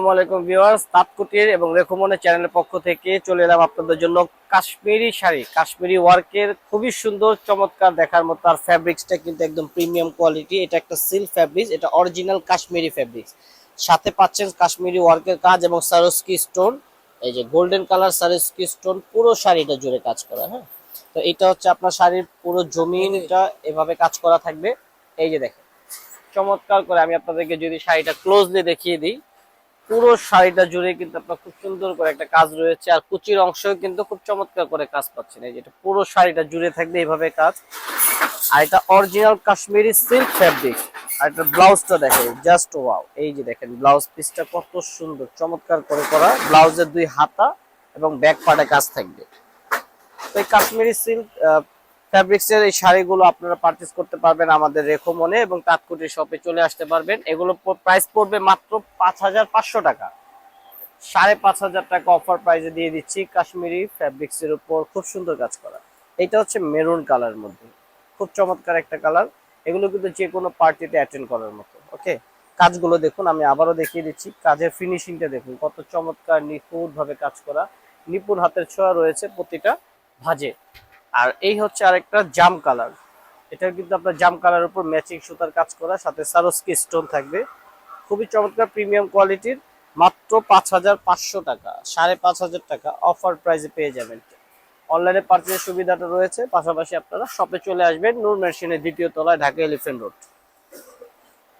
আসসালামু আলাইকুম ভিউয়ার্স তাপকুটির এবং রেখমনের চ্যানেলের পক্ষ থেকে চলে এলাম আপনাদের জন্য কাশ্মীরি শাড়ি। কাশ্মীরি ওয়ার্কের খুবই সুন্দর, চমৎকার দেখার মতো আর ফ্যাব্রিক্সটা কিন্তু একদম প্রিমিয়াম কোয়ালিটি এটা একটা সিল্ক ফ্যাব্রিক্স এটা অরিজিনাল কাশ্মীরি ফ্যাব্রিক্স সাথে পাচ্ছেন কাশ্মীরি ওয়ার্কের কাজ এবং সারস্কি স্টোন এই যে গোল্ডেন কালার সারস্কি স্টোন পুরো শাড়িটা জুড়ে কাজ করা হ্যাঁ? তো এটা হচ্ছে আপনার শাড়ির পুরো জমিনটা এভাবে কাজ করা থাকবে। এই যে দেখেন, চমৎকার করে আমি আপনাদেরকে যদি শাড়িটা ক্লোজলি দেখিয়ে দিই। পুরো শাড়িটা জুড়ে কিন্তু আপনার খুব সুন্দর করে একটা কাজ রয়েছে। আর কুচির অংশেও কিন্তু খুব চমৎকার করে কাজ পাচ্ছেন। এই যেটা পুরো শাড়িটা জুড়ে থাকবে এইভাবে কাজ। আর এটা অরিজিনাল কাশ্মীরি সিল্ক ফ্যাব্রিক আর এটা ব্লাউজটা দেখেন জাস্ট ওয়াও এই যে দেখেন, ব্লাউজ পিসটা কত সুন্দর, চমৎকার করে করা। ব্লাউজের দুই হাতা এবং ব্যাক পার্টে কাজ থাকবে। তো এই কাশ্মীরি সিল্ক ফ্যাব্রিক্সের এই শাড়িগুলো আপনারা পারচেস করতে পারবেন আমাদের রেখো মনে এবং তাৎকুটি শপে চলে আসতে পারবেন। এগুলো প্রাইস পড়বে মাত্র পাঁচ হাজার পাঁচশো টাকা। সাড়ে পাঁচ হাজার টাকা অফার প্রাইসে দিয়ে দিচ্ছি কাশ্মীরি ফ্যাব্রিক্সের উপর। খুব সুন্দর কাজ করা। এটা হচ্ছে মেরুন কালার মধ্যে। খুব চমৎকার একটা কালার এগুলো কিন্তু যে কোনো পার্টিতে অ্যাটেন্ড করার মতো। ওকে কাজগুলো দেখুন, আমি আবারও দেখিয়ে দিচ্ছি। কাজের ফিনিশিংটা দেখুন, কত চমৎকার নিপুণভাবে কাজ করা। নিপুণ হাতের ছোঁয়া রয়েছে প্রতিটা ভাজে। আর এই হচ্ছে আরেকটা জাম কালার। এটা কিন্তু আপনার জাম কালার উপর ম্যাচিং সুতার কাজ করা, সাথে সারস্কি স্টোন থাকবে। খুবই চমৎকার প্রিমিয়াম কোয়ালিটির, মাত্র পাঁচ হাজার পাঁচশো টাকা, সাড়ে পাঁচ হাজার টাকা অফার প্রাইসে পেয়ে যাবেন। অনলাইনে পার্চেসের সুবিধাটা রয়েছে, পাশাপাশি আপনারা শপে চলে আসবেন নূর মেশিনের দ্বিতীয় তলায়, ঢাকা এলিফেন্ট রোড।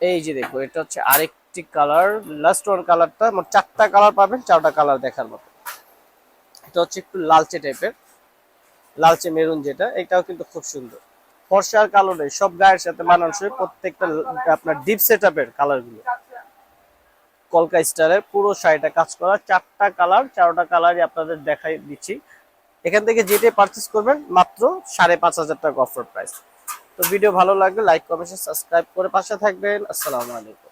এই যে দেখো এটা হচ্ছে আরেকটি কালার, লাস্ট ওয়ান কালারটা মোট চারটা কালার পাবেন, চারটা কালার দেখার মতো। এটা হচ্ছে একটু লালচে টাইপের লালচে মেরুন যেটা, এটাও কিন্তু খুব সুন্দর। ফর্সা আর কালো নেই, সব গায়ের সাথে মানানসই প্রত্যেকটা আপনার ডিপ সেট আপের কালারগুলো কলকা স্টাইলের পুরো শাড়িটা কাজ করা, চারটা কালার, চারটা কালারই আপনাদের দেখাই দিচ্ছি। এখান থেকে যেটাই পারচেস করবেন, মাত্র সাড়ে পাঁচ হাজার টাকা অফার প্রাইস তো ভিডিও ভালো লাগলে লাইক কমেন্ট সাবস্ক্রাইব করে পাশে থাকবেন। আসসালামু আলাইকুম।